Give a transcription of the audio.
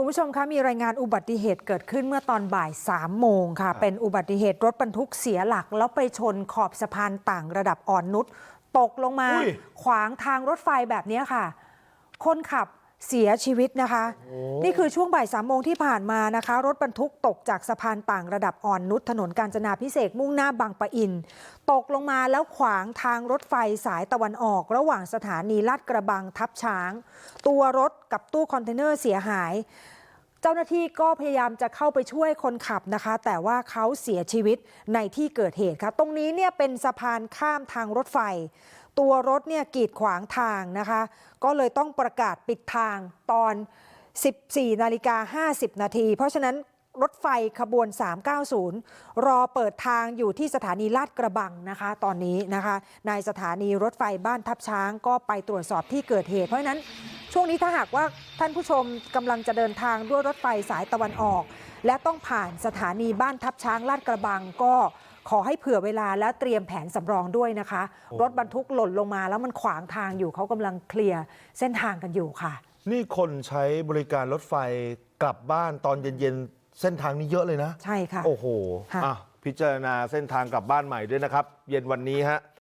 คุณผู้ชมคะมีรายงานอุบัติเหตุเกิดขึ้นเมื่อตอนบ่าย3โมงค่ะ เป็นอุบัติเหตุรถบรรทุกเสียหลัก แล้วไปชนขอบสะพานต่างระดับอ่อนนุชตกลงมาอุ้ยขวางทางรถไฟแบบนี้ค่ะ คนขับ เสียชีวิตนะคะ นี่คือช่วงบ่ายสามโมงที่ผ่านมานะคะ รถบรรทุกตกจากสะพานต่างระดับอ่อนนุชถนนกาญจนาพิเศษกมุ่งหน้าบางปะอิน ตกลงมาแล้วขวางทางรถไฟสายตะวันออก ระหว่างสถานีลาดกระบังทับช้าง ตัวรถกับตู้คอนเทนเนอร์เสียหาย เจ้าหน้าที่ก็พยายามจะเข้าไปช่วยคนขับนะคะ แต่ว่าเขาเสียชีวิตในที่เกิดเหตุค่ะ ตรงนี้เนี่ยเป็นสะพานข้ามทางรถไฟ ตัวรถเนี่ยกีดขวางทางนะคะ ก็เลยต้องประกาศปิดทางตอน 14นาฬิกา50 นาที เพราะฉะนั้นรถไฟขบวน 390 รอเปิดทางอยู่ที่สถานีลาดกระบังนะคะ ตอนนี้นะคะ ในสถานีรถไฟบ้านทับช้างก็ไปตรวจสอบที่เกิดเหตุ เพราะฉะนั้น ช่วงนี้ถ้าหากว่าท่านผู้ชมกำลังจะเดินทางด้วยรถไฟสายตะวันออก และต้องผ่านสถานีบ้านทับช้างลาดกระบังก็ขอให้เผื่อเวลาและเตรียมแผนสำรองด้วยนะคะ รถบรรทุกหล่นลงมาแล้วมันขวางทางอยู่เขากำลังเคลียร์เส้นทางกันอยู่ค่ะ นี่คนใช้บริการรถไฟกลับบ้านตอนเย็นๆเส้นทางนี้เยอะเลยนะ ใช่ค่ะ โอ้โหค่ะ อะพิจารณาเส้นทางกลับบ้านใหม่ด้วยนะครับ เย็นวันนี้ฮะ